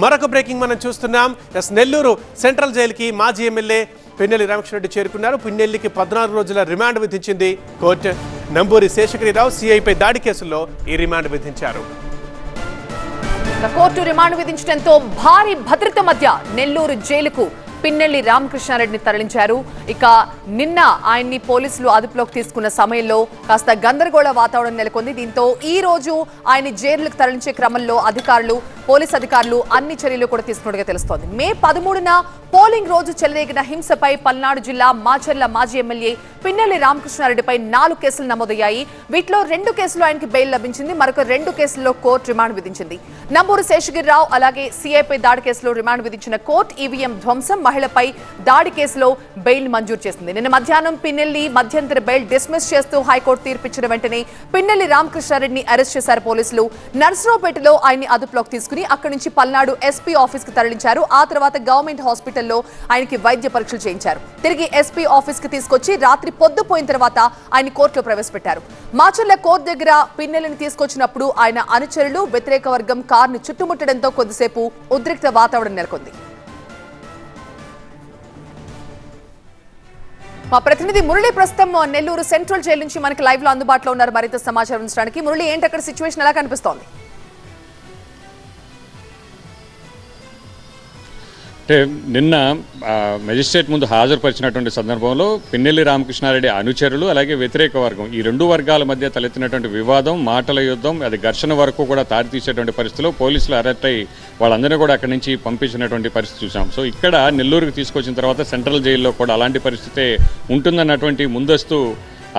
మరొక బ్రేకింగ్ మనం చూస్తున్నాం. ఎస్ నెల్లూరు సెంట్రల్ జైలుకి మాజీ ఎమ్మెల్యే పిన్నెల్లి రామకృష్ణరెడ్డి చేరుకున్నారు. పిన్నెల్లికి పద్నాలుగు రోజుల రిమాండ్ విధించింది కోర్టు. నంబూరి శేషగిరిరావు సిఐపై దాడి కేసుల్లో ఈ రిమాండ్ విధించారు. కోర్టు రిమాండ్ విధించడంతో భారీ భద్రత మధ్య నెల్లూరు జైలుకు పిన్నెల్లి రామకృష్ణారెడ్డిని తరలించారు. ఇక నిన్న ఆయన్ని పోలీసులు అదుపులోకి తీసుకున్న సమయంలో కాస్త గందరగోళ వాతావరణం నెలకొంది. దీంతో ఈ రోజు ఆయన జైలుకు తరలించే క్రమంలో అధికారులు పోలీస్ అధికారులు అన్ని చర్యలు కూడా తీసుకున్నట్టుగా తెలుస్తోంది. మే పదమూడున పోలింగ్ రోజు చెలరేగిన హింసపై పల్నాడు జిల్లా మాచర్ల మాజీ ఎమ్మెల్యే పిన్నెల్లి రామకృష్ణారెడ్డిపై నాలుగు కేసులు నమోదయ్యాయి. వీటిలో రెండు కేసులు ఆయనకి బెయిల్ లభించింది. మరొక రెండు కేసుల్లో కోర్టు రిమాండ్ విధించింది. నంబూరు శేషగిరిరావు అలాగే సీఐపై దాడి కేసులో రిమాండ్ విధించిన కోర్టు ఈవీఎం ధ్వంసం మహిళపై దాడి కేసులో బెయిల్ మంజూరు చేసింది. నిన్న మధ్యాహ్నం పిన్నెల్లి మధ్యంతర బెయిల్ డిస్మిస్ చేస్తూ హైకోర్టు తీర్పిచ్చిన వెంటనే పిన్నెల్లి రామకృష్ణారెడ్డిని అరెస్ట్ చేశారు పోలీసులు. నర్సరావుపేటలో ఆయన్ని అదుపులోకి తీసుకుని అక్కడి నుంచి పల్నాడు ఎస్పీ ఆఫీస్కి తరలించారు. ఆ తర్వాత గవర్నమెంట్ హాస్పిటల్లో ఆయనకి వైద్య పరీక్షలు చేయించారు. తిరిగి ఎస్పీ ఆఫీస్కి తీసుకొచ్చి రాత్రి పొద్దుపోయిన తర్వాత ఆయన కోర్టులో ప్రవేశపెట్టారు. మాచర్ల కోర్టు దగ్గర పిన్నెల్లిని తీసుకొచ్చినప్పుడు ఆయన అనుచరులు వ్యతిరేక వర్గం కారును చుట్టుముట్టడంతో కొద్దిసేపు ఉద్రిక్త వాతావరణం నెలకొంది. మా ప్రతినిధి మురళి ప్రస్తుతం నెల్లూరు సెంట్రల్ జైలు నుంచి మనకి లైవ్లో అందుబాటులో ఉన్నారు. మరింత సమాచారం ఉంచడానికి మురళి ఏంటి అక్కడ సిచ్యువేషన్ ఎలా కనిపిస్తోంది? అంటే నిన్న మెజిస్ట్రేట్ ముందు హాజరుపరిచినటువంటి సందర్భంలో పిన్నెల్లి రామకృష్ణారెడ్డి అనుచరులు అలాగే వ్యతిరేక వర్గం ఈ రెండు వర్గాల మధ్య తలెత్తినటువంటి వివాదం మాటల యుద్ధం అది ఘర్షణ వరకు కూడా దారితీసేటువంటి పరిస్థితిలో పోలీసులు అరెస్ట్ అయ్యి వాళ్ళందరినీ కూడా అక్కడి నుంచి పంపించినటువంటి పరిస్థితి చూసాం. సో ఇక్కడ నెల్లూరుకు తీసుకొచ్చిన తర్వాత సెంట్రల్ జైల్లో కూడా అలాంటి పరిస్థితే ఉంటుందన్నటువంటి ముందస్తు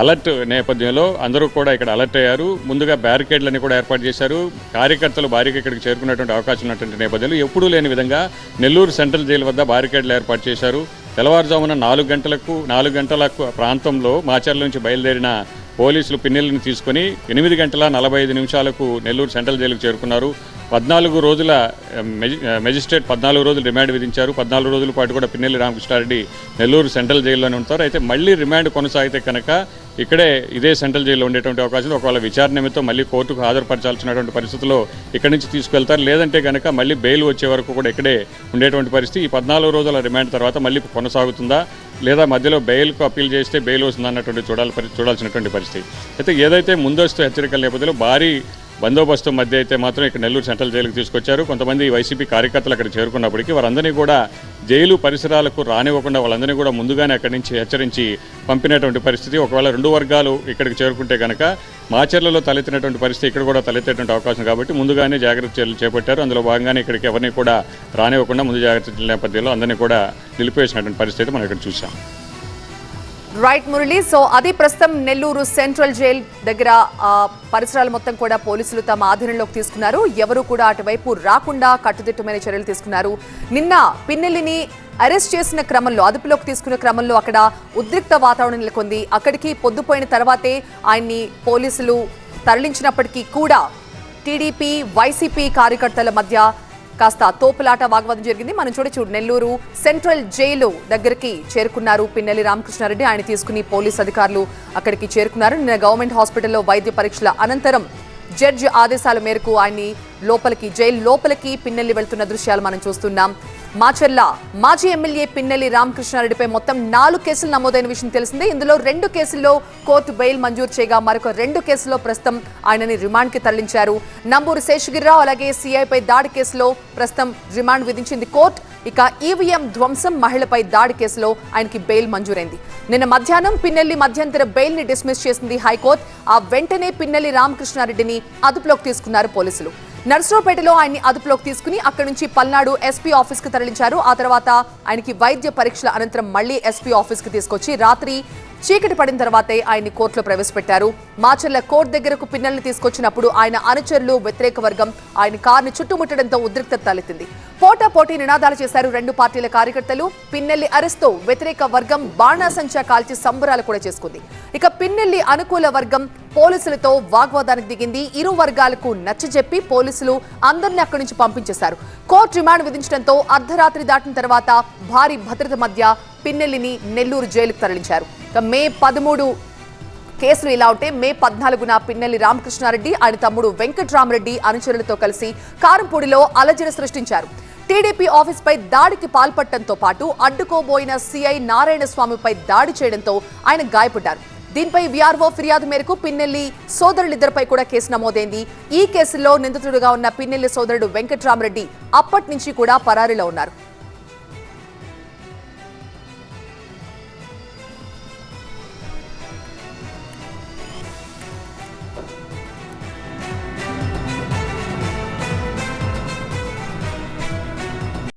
అలర్ట్ నేపథ్యంలో అందరూ కూడా ఇక్కడ అలర్ట్ అయ్యారు. ముందుగా బ్యారికేడ్లని కూడా ఏర్పాటు చేశారు. కార్యకర్తలు భారీగా ఇక్కడికి చేరుకున్నటువంటి అవకాశం ఉన్నటువంటి నేపథ్యంలో ఎప్పుడూ లేని విధంగా నెల్లూరు సెంట్రల్ జైలు వద్ద బ్యారికేడ్లు ఏర్పాటు చేశారు. తెల్లవారుజామున నాలుగు గంటలకు నాలుగు గంటలకు ప్రాంతంలో మాచర్ల నుంచి బయలుదేరిన పోలీసులు పిన్నెలను తీసుకొని ఎనిమిది గంటల నలభై ఐదు నిమిషాలకు నెల్లూరు సెంట్రల్ జైలుకు చేరుకున్నారు. పద్నాలుగు రోజుల మెజి- మెజిస్ట్రేట్ పద్నాలుగు రోజులు రిమాండ్ విధించారు. పద్నాలుగు రోజుల పాటు కూడా పిన్నెల్లి రామకృష్ణారెడ్డి నెల్లూరు సెంట్రల్ జైల్లోనే ఉంటారు. అయితే మళ్ళీ రిమాండ్ కొనసాగితే కనుక ఇక్కడే ఇదే సెంట్రల్ జైల్లో ఉండేటువంటి అవకాశం ఒకవేళ విచారణ నిమిత్తం మళ్ళీ కోర్టుకు హాజరుపరచాల్సినటువంటి పరిస్థితుల్లో ఇక్కడి నుంచి తీసుకెళ్తారు. లేదంటే కనుక మళ్ళీ బెయిల్ వచ్చే వరకు కూడా ఇక్కడే ఉండేటువంటి పరిస్థితి. ఈ పద్నాలుగు రోజుల రిమాండ్ తర్వాత మళ్ళీ కొనసాగుతుందా? లేదా మధ్యలో బెయిల్కు అప్పీల్ చేస్తే బెయిల్ వస్తుందా అన్నటువంటి చూడాలి చూడాల్సినటువంటి పరిస్థితి. అయితే ఏదైతే ముందస్తు హెచ్చరికల నేపథ్యంలో భారీ బందోబస్తు మధ్య అయితే మాత్రం ఇక్కడ నెల్లూరు సెంట్రల్ జైలుకు తీసుకొచ్చారు. కొంతమంది వైసీపీ కార్యకర్తలు అక్కడ చేరుకున్నప్పటికీ వారందరినీ కూడా జైలు పరిసరాలకు రానివ్వకుండా వాళ్ళందరినీ కూడా ముందుగానే అక్కడి నుంచి హెచ్చరించి పంపినటువంటి పరిస్థితి. ఒకవేళ రెండు వర్గాలు ఇక్కడికి చేరుకుంటే కనుక మాచర్లలో తలెత్తినటువంటి పరిస్థితి ఇక్కడ కూడా తలెత్తేటువంటి అవకాశం కాబట్టి ముందుగానే జాగ్రత్త చర్యలు చేపట్టారు. అందులో భాగంగానే ఇక్కడికి ఎవరిని కూడా రానివ్వకుండా ముందు జాగ్రత్త నేపథ్యంలో అందరినీ కూడా నిలిపివేసినటువంటి పరిస్థితి మనం ఇక్కడ చూసాం రైట్ మురళి. సో అది ప్రస్తుతం నెల్లూరు సెంట్రల్ జైల్ దగ్గర పరిసరాలు మొత్తం కూడా పోలీసులు తమ ఆధీనంలోకి తీసుకున్నారు. ఎవరు కూడా అటువైపు రాకుండా కట్టుదిట్టమైన చర్యలు తీసుకున్నారు. నిన్న పిన్నెల్లిని అరెస్ట్ చేసిన క్రమంలో అదుపులోకి తీసుకున్న క్రమంలో అక్కడ ఉద్రిక్త వాతావరణం నెలకొంది. అక్కడికి పొద్దుపోయిన తర్వాతే ఆయన్ని పోలీసులు తరలించినప్పటికీ కూడా టీడీపీ వైసీపీ కార్యకర్తల మధ్య కాస్త తోపులాట వాగ్వాదం జరిగింది. మనం చూడచ్చు నెల్లూరు సెంట్రల్ జైలు దగ్గరికి చేరుకున్నారు పిన్నెల్లి రామకృష్ణారెడ్డి. ఆయన తీసుకుని పోలీస్ అధికారులు అక్కడికి చేరుకున్నారు. నిన్న గవర్నమెంట్ హాస్పిటల్లో వైద్య పరీక్షల అనంతరం జడ్జి ఆదేశాల మేరకు ఆయన్ని లోపలికి జైలు లోపలికి పిన్నెల్లి వెళ్తున్న దృశ్యాలు మనం చూస్తున్నాం. మాచర్ల మాజీ ఎమ్మెల్యే పిన్నెల్లి రామకృష్ణారెడ్డిపై మొత్తం నాలుగు కేసులు నమోదైన విషయం తెలిసిందే. ఇందులో రెండు కేసుల్లో కోర్టు బెయిల్ మంజూరు చేయగా మరొక రెండు కేసుల్లో ప్రస్తుతం ఆయనని రిమాండ్కి తరలించారు. నంబూరు శేషగిరిరావు అలాగే సిఐపై దాడి కేసులో ప్రస్తుతం రిమాండ్ విధించింది కోర్టు. ఇక ఈవీఎం ధ్వంసం మహిళపై దాడి కేసులో ఆయనకి బెయిల్ మంజూరైంది. నిన్న మధ్యాహ్నం పిన్నెల్లి మధ్యంతర బెయిల్ని డిస్మిస్ చేసింది హైకోర్టు. ఆ వెంటనే పిన్నెల్లి రామకృష్ణారెడ్డిని అదుపులోకి తీసుకున్నారు పోలీసులు. నర్సరావుపేటలో ఆయన్ని అదుపులోకి తీసుకుని అక్కడి నుంచి పల్నాడు ఎస్పీ ఆఫీస్కి తరలించారు. ఆ తర్వాత ఆయనకి వైద్య పరీక్షల అనంతరం మళ్ళీ ఎస్పీ ఆఫీస్కి తీసుకొచ్చి రాత్రి చీకటి పడిన తర్వాతే ఆయన్ని కోర్టులో ప్రవేశపెట్టారు. మాచర్ల కోర్టు దగ్గరకు పిన్నెల్ని తీసుకొచ్చినప్పుడు ఆయన అనుచరులు వ్యతిరేక వర్గం ఆయన కారుని చుట్టుముట్టడంతో ఉద్రిక్తత తలెత్తింది. పోటా పోటీ నినాదాలు చేశారు రెండు పార్టీల కార్యకర్తలు. పిన్నెల్లి అరెస్ట్తో వ్యతిరేక వర్గం బాణాసంచా కాల్చి సంబరాలు కూడా చేసుకుంది. ఇక పిన్నెల్లి అనుకూల వర్గం పోలీసులతో వాగ్వాదానికి దిగింది. ఇరు వర్గాలకు నచ్చజెప్పి పోలీసులు అందరినీ అక్కడి నుంచి పంపించేశారు. కోర్టు రిమాండ్ విధించడంతో అర్ధరాత్రి దాటిన తర్వాత భారీ భద్రత మధ్య పిన్నెల్లిని నెల్లూరు జైలుకు తరలించారు. ఇక మే పదమూడు కేసులు ఇలా ఉంటే మే పద్నాలుగున పిన్నెల్లి రామకృష్ణారెడ్డి ఆయన తమ్ముడు వెంకట్రామరెడ్డి అనుచరులతో కలిసి కారంపూడిలో అలజడి సృష్టించారు. టీడీపీ ఆఫీస్పై దాడికి పాల్పడటంతో పాటు అడ్డుకోబోయిన సీఐ నారాయణ స్వామిపై దాడి చేయడంతో ఆయన గాయపడ్డారు. దీనిపై వీఆర్ఓ ఫిర్యాదు మేరకు పిన్నెల్లి సోదరులిద్దరిపై కూడా కేసు నమోదైంది. ఈ కేసులో నిందితుడుగా ఉన్న పిన్నెల్లి సోదరుడు వెంకట్రామరెడ్డి అప్పటి నుంచి కూడా పరారీలో ఉన్నారు.